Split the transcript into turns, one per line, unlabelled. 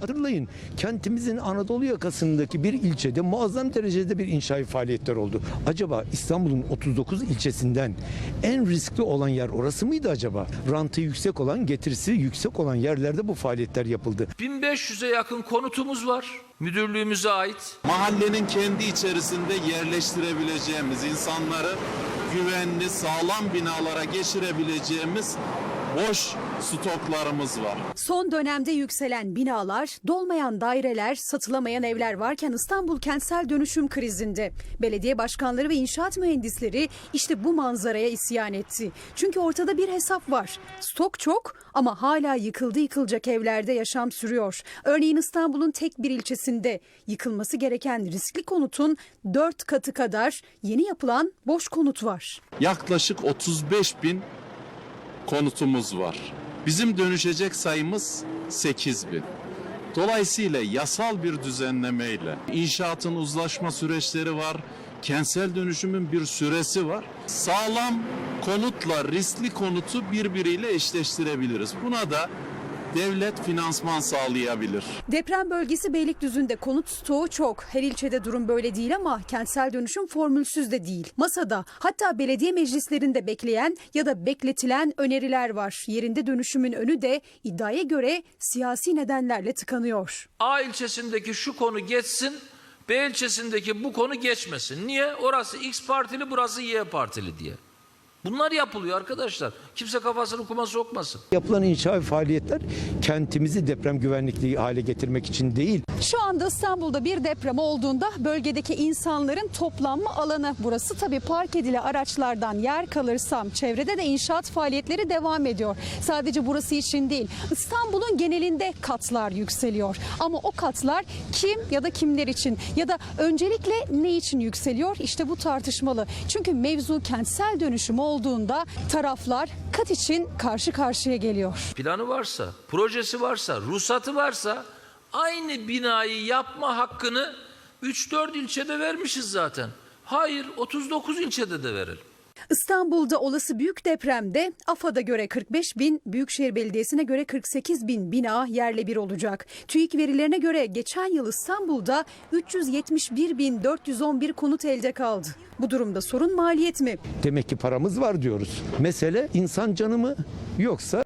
Hatırlayın kentimizin Anadolu yakasındaki bir ilçede muazzam derecede bir inşaat faaliyetler oldu. Acaba İstanbul'un 39 ilçesinden en riskli olan yer orası mıydı acaba? Rantı yüksek olan, getirisi yüksek olan yerlerde bu faaliyetler yapıldı.
1500'e yakın konutumuz var müdürlüğümüze ait.
mahallenin kendi içerisinde yerleştirebileceğimiz insanları güvenli, sağlam binalara geçirebileceğimiz boş stoklarımız var.
Son dönemde yükselen binalar, dolmayan daireler, satılamayan evler varken İstanbul kentsel dönüşüm krizinde. Belediye başkanları ve inşaat mühendisleri işte bu manzaraya isyan etti. Çünkü ortada bir hesap var. Stok çok ama hala yıkıldı yıkılacak evlerde yaşam sürüyor. Örneğin İstanbul'un tek bir ilçesinde yıkılması gereken riskli konutun 4 katı kadar yeni yapılan boş konut var.
Yaklaşık 35 bin konutumuz var. Bizim dönüşecek sayımız 8 bin. Dolayısıyla yasal bir düzenlemeyle inşaatın uzlaşma süreçleri var, kentsel dönüşümün bir süresi var. Sağlam konutla riskli konutu birbiriyle eşleştirebiliriz. Buna da devlet finansman sağlayabilir.
Deprem bölgesi Beylikdüzü'nde konut stoğu çok. Her ilçede durum böyle değil ama kentsel dönüşüm formülsüz de değil. Masada hatta belediye meclislerinde bekleyen ya da bekletilen öneriler var. Yerinde dönüşümün önü de iddiaya göre siyasi nedenlerle tıkanıyor.
A ilçesindeki şu konu geçsin, B ilçesindeki bu konu geçmesin. Niye? Orası X partili, burası Y partili diye. Bunlar yapılıyor arkadaşlar. Kimse kafasını kuma sokmasın.
Yapılan inşaat faaliyetler kentimizi deprem güvenlikli hale getirmek için değil,
Şu anda İstanbul'da bir deprem olduğunda bölgedeki insanların toplanma alanı burası. Tabii park edili araçlardan yer kalırsam çevrede de inşaat faaliyetleri devam ediyor. Sadece burası için değil İstanbul'un genelinde katlar yükseliyor. Ama o katlar kim ya da kimler için ya da öncelikle ne için yükseliyor? İşte bu tartışmalı. Çünkü mevzu kentsel dönüşüm olduğunda taraflar kat için karşı karşıya geliyor.
Planı varsa, projesi varsa, ruhsatı varsa aynı binayı yapma hakkını 3-4 ilçede vermişiz zaten. Hayır 39 ilçede de verelim.
İstanbul'da olası büyük depremde AFAD'a göre 45 bin, Büyükşehir Belediyesi'ne göre 48 bin bina yerle bir olacak. TÜİK verilerine göre geçen yıl İstanbul'da 371 bin 411 konut elde kaldı. Bu durumda sorun maliyet mi?
demek ki paramız var diyoruz. Mesele insan canı mı yoksa